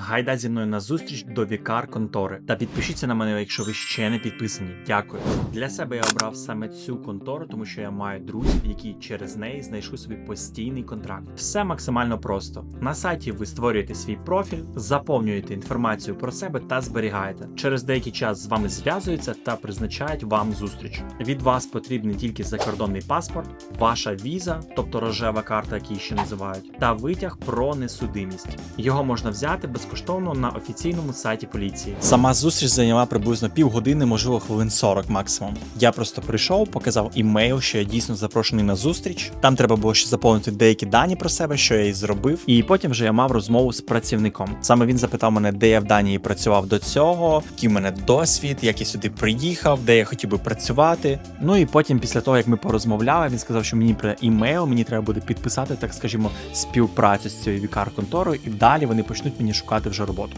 Гайда зі мною на зустріч до вікар контори. Та підпишіться на мене, якщо ви ще не підписані. Дякую. Для себе я обрав саме цю контору, тому що я маю друзів, які через неї знайшли собі постійний контракт. Все максимально просто. На сайті ви створюєте свій профіль, заповнюєте інформацію про себе та зберігаєте. Через деякий час з вами зв'язуються та призначають вам зустріч. Від вас потрібний тільки закордонний паспорт, ваша віза, тобто рожева карта, як її ще називають, та витяг про несудимість. Його можна взяти безкоштовно на офіційному сайті поліції. Сама зустріч зайняла приблизно півгодини, можливо, хвилин 40 максимум. Я просто прийшов, показав імейл, що я дійсно запрошений на зустріч. Там треба було ще заповнити деякі дані про себе, що я і зробив. І потім вже я мав розмову з працівником. Саме він запитав мене, де я в Данії працював до цього, який в мене досвід, як я сюди приїхав, де я хотів би працювати. Ну і потім, після того як ми порозмовляли, він сказав, що мені при імейл, мені треба буде підписати, так скажімо, співпрацю з цією вікар конторою, і далі вони почнуть мені шукати вже роботу.